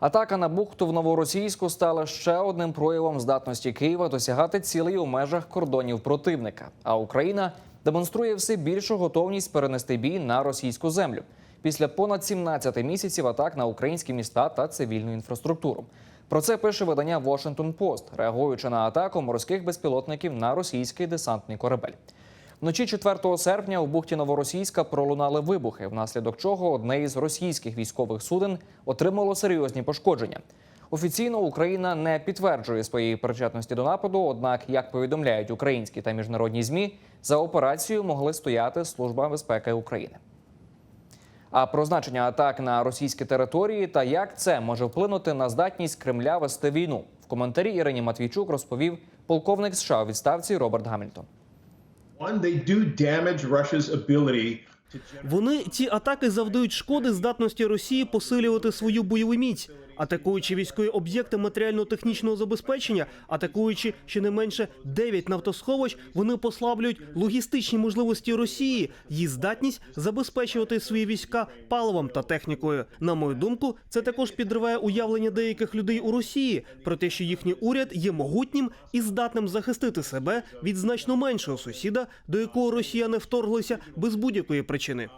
Атака на бухту в новоросійську стала ще одним проявом здатності Києва досягати цілей у межах кордонів противника. А Україна демонструє все більшу готовність перенести бій на російську землю після понад 17 місяців атак на українські міста та цивільну інфраструктуру. Про це пише видання Washington Post, реагуючи на атаку морських безпілотників на російський десантний корабель. Вночі 4 серпня у бухті Новоросійська пролунали вибухи, внаслідок чого одне із російських військових суден отримало серйозні пошкодження. Офіційно Україна не підтверджує своєї причетності до нападу. Однак, як повідомляють українські та міжнародні змі, за операцією могли стояти Служба безпеки України. А про значення атак на російські території та як це може вплинути на здатність Кремля вести війну в коментарі Ірині Матвійчук розповів полковник США у відставці Роберт Гамільтон. Вони ці атаки завдають шкоди здатності Росії посилювати свою бойову міць, атакуючи військові об'єкти матеріально-технічного забезпечення, атакуючи щонайменше 9 нафтосховищ, вони послаблюють логістичні можливості Росії, її здатність забезпечувати свої війська паливом та технікою. На мою думку, це також підриває уявлення деяких людей у Росії про те, що їхній уряд є могутнім і здатним захистити себе від значно меншого сусіда, до якого росіяни вторглися без будь-якої причини.